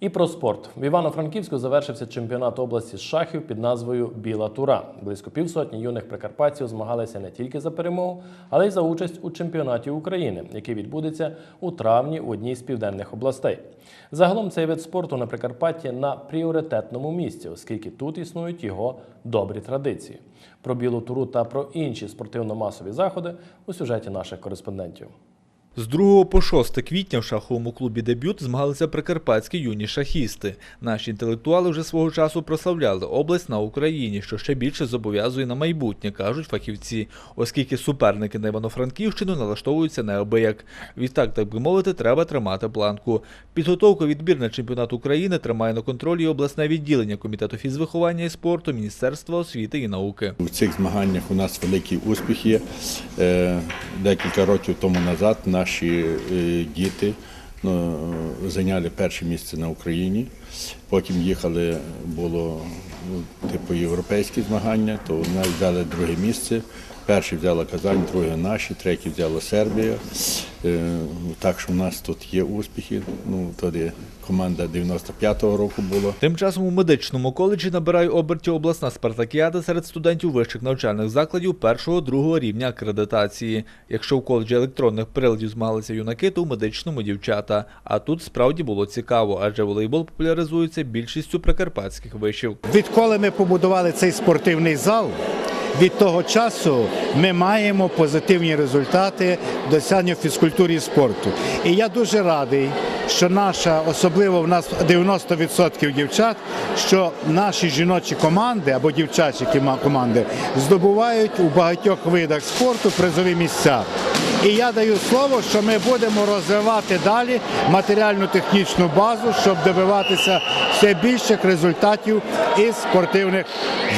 І про спорт в Івано-Франківську завершився чемпіонат області з шахів під назвою Біла Тура. Близько півсотні юних прикарпатців змагалися не тільки за перемогу, але й за участь у чемпіонаті України, який відбудеться у травні у одній з південних областей. Загалом цей вид спорту на Прикарпатті на пріоритетному місці, оскільки тут існують його добрі традиції. Про білу туру та про інші спортивно-масові заходи у сюжеті наших кореспондентів. З 2 по 6 квітня в шаховому клубі «Дебют» змагалися прикарпатські юні шахісти. Наші інтелектуали вже свого часу прославляли область на Україні, що ще більше зобов'язує на майбутнє, кажуть фахівці, оскільки суперники на Івано-Франківщину налаштовуються неабияк. Відтак, так би мовити, треба тримати планку. Підготовку відбір на чемпіонат України тримає на контролі обласне відділення Комітету фізвиховання і спорту Міністерства освіти і науки. У цих змаганнях у нас великий успіх є. Е, Декілька років тому назад наші е, діти ну, зайняли перше місце на Україні. Потім їхали, було ну, типу європейські змагання, то вони взяли друге місце. Перше взяла Казань, друге наші, третє взяла Сербія. Е, Так що в нас тут є успіхи. Ну, тоді команда 95-го року була. Тим часом у медичному коледжі набирає оберті обласна спартакіада серед студентів вищих навчальних закладів першого-другого рівня акредитації. Якщо в коледжі електронних приладів змагалися юнаки, то у медичному дівчата. А тут справді було цікаво, адже волейбол популяризується більшістю прикарпатських вишів. Відколи ми побудували цей спортивний зал, від того часу ми маємо позитивні результати досягнення в фізкультурі і спорту. І я дуже радий, що наша, особливо в нас 90% дівчат, що наші жіночі команди або дівчачі команди здобувають у багатьох видах спорту призові місця. І я даю слово, що ми будемо розвивати далі матеріально-технічну базу, щоб добиватися все більших результатів із спортивних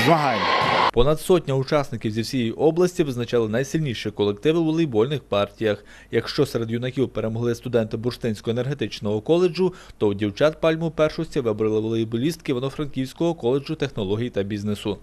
змагань. Понад сотня учасників зі всієї області визначали найсильніші колективи у волейбольних партіях. Якщо серед юнаків перемогли студенти Бурштинського енергетичного коледжу, то у дівчат пальму першості вибрали волейболістки Івано-Франківського коледжу технологій та бізнесу.